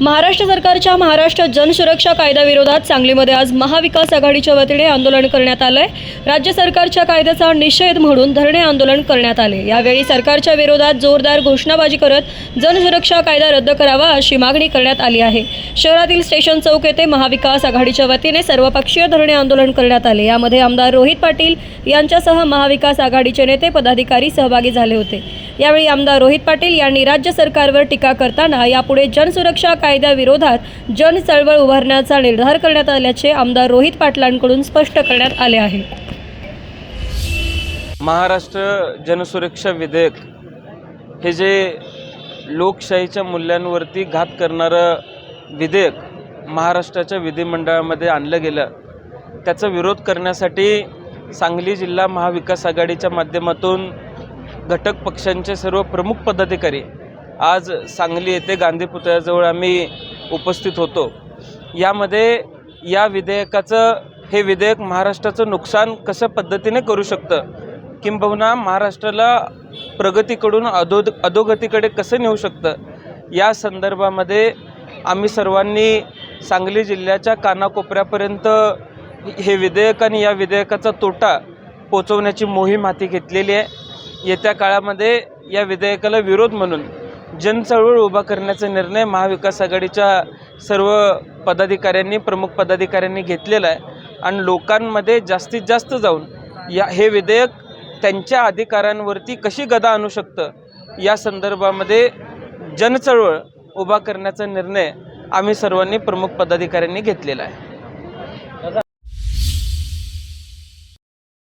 महाराष्ट्र सरकारच्या महाराष्ट्र जनसुरक्षा कायद्याविरोधात सांगलीमध्ये आज महाविकास आघाडीच्या वतीने आंदोलन करण्यात आलंय. राज्य सरकारच्या कायद्याचा निषेध म्हणून धरणे आंदोलन करण्यात आले. यावेळी सरकारच्या विरोधात जोरदार घोषणाबाजी करत जनसुरक्षा कायदा रद्द करावा अशी मागणी करण्यात आली आहे. शहरातील स्टेशन चौक येथे महाविकास आघाडीच्या वतीने सर्वपक्षीय धरणे आंदोलन करण्यात आले. यामध्ये आमदार रोहित पाटील यांच्यासह महाविकास आघाडीचे नेते पदाधिकारी सहभागी झाले होते. यावेळी आमदार रोहित पाटील यांनी राज्य सरकारवर टीका करताना यापुढे जनसुरक्षा कायद्याविरोधात जनचळवळ उभारण्याचा निर्धार करण्यात आल्याचे आमदार रोहित पाटलांकडून स्पष्ट करण्यात आले आहे. महाराष्ट्र जनसुरक्षा विधेयक हे जे लोकशाहीच्या मूल्यांवरती घात करणारं विधेयक महाराष्ट्राच्या विधिमंडळामध्ये आणलं गेलं त्याचा विरोध करण्यासाठी सांगली जिल्हा महाविकास आघाडीच्या माध्यमातून घटक पक्षांचे सर्व प्रमुख पदाधिकारी आज सांगली येथे गांधी पुतळ्याजवळ आम्ही उपस्थित होतो. यामध्ये या विधेयकाचं हे विधेयक महाराष्ट्राचं नुकसान कशा पद्धतीने करू शकतं? किंबहुना महाराष्ट्राला प्रगतीकडून अधो अधोगतीकडे कसं नेऊ शकतं? या संदर्भामध्ये आम्ही सर्वांनी सांगली जिल्ह्याच्या कानाकोपऱ्यापर्यंत हे विधेयक आणि या विधेयकाचा तोटा पोचवण्याची मोहीम हाती घेतलेली आहे. येत्या काळामध्ये या विधेयकाला विरोध म्हणून जनचळवळ उभा करण्याचा निर्णय महाविकास आघाडीच्या सर्व पदाधिकाऱ्यांनी प्रमुख पदाधिकाऱ्यांनी घेतलेला आहे. आणि लोकांमध्ये जास्तीत जास्त जाऊन या हे विधेयक त्यांच्या अधिकारांवरती कशी गदा आणू शकतं या संदर्भामध्ये जनचळवळ उभा करण्याचा निर्णय आम्ही सर्वांनी प्रमुख पदाधिकाऱ्यांनी घेतलेला आहे.